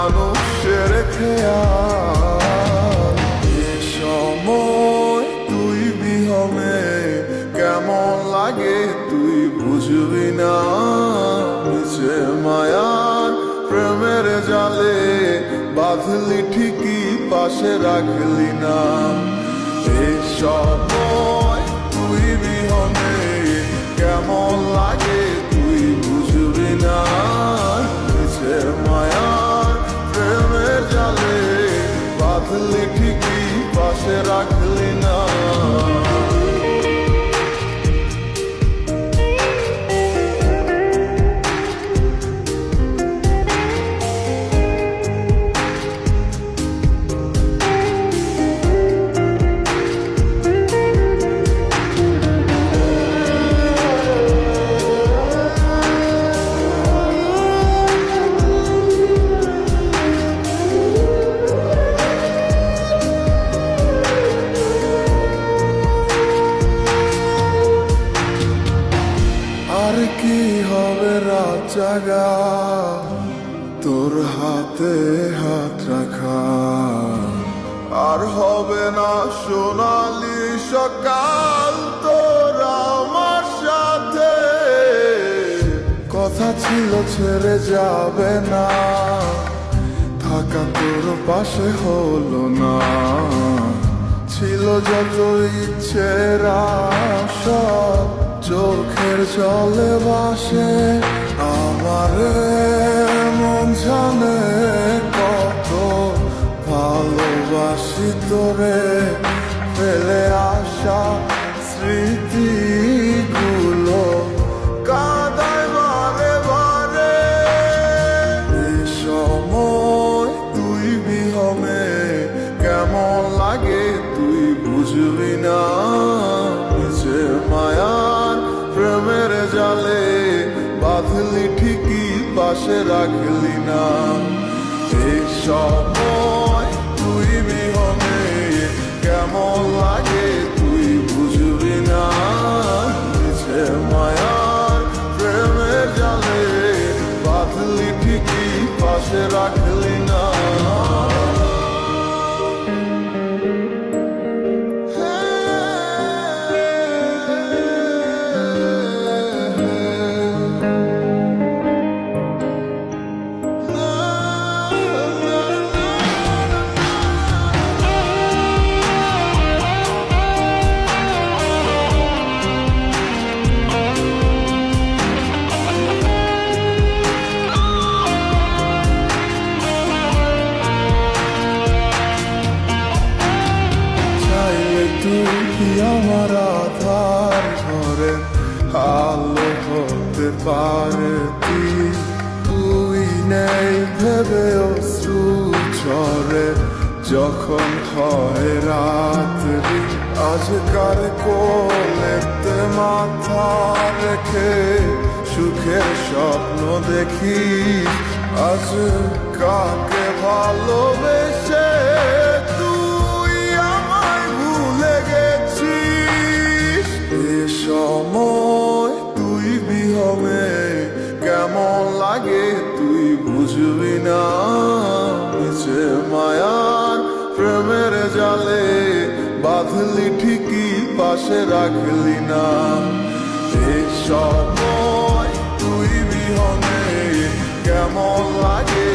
মানুষের খেয়াল সময় তুই বিহমে কেমন লাগে তুই বুঝবি না। নিচে মায়ার প্রেমের জালে বাঁধলি ঠিকই, পাশে রাখলি না। এ বাঁধলি ঠিকই পাশে রাখলি জাগা তোর হাতে হাত রাখা। আর হবে না সোনালি সকাল, তোর আমার সাথে। কথা ছিল ছেড়ে যাবে না, থাকা তোর পাশে হলো না। ছিল যত ইচ্ছের আশা, চোখের জলে বাসে আমার মন জানে কত ভালোবাসি তোরে। বাঁধলি ঠিকই পাশে রাখলি না। এ আলো হতে পারে তুই নেই ভেবে অশ্রু ঝরে। যখন হয় রাত্রি, আজকার কোলেতে মাথা রেখে সুখের স্বপ্ন দেখি। আজ কাকে ভালোবেসে না নিচে মায়ার প্রেমের জালে বাঁধলি ঠিকই, পাশে রাখলি না। এই সময় তুই বিহনে কেমন লাগে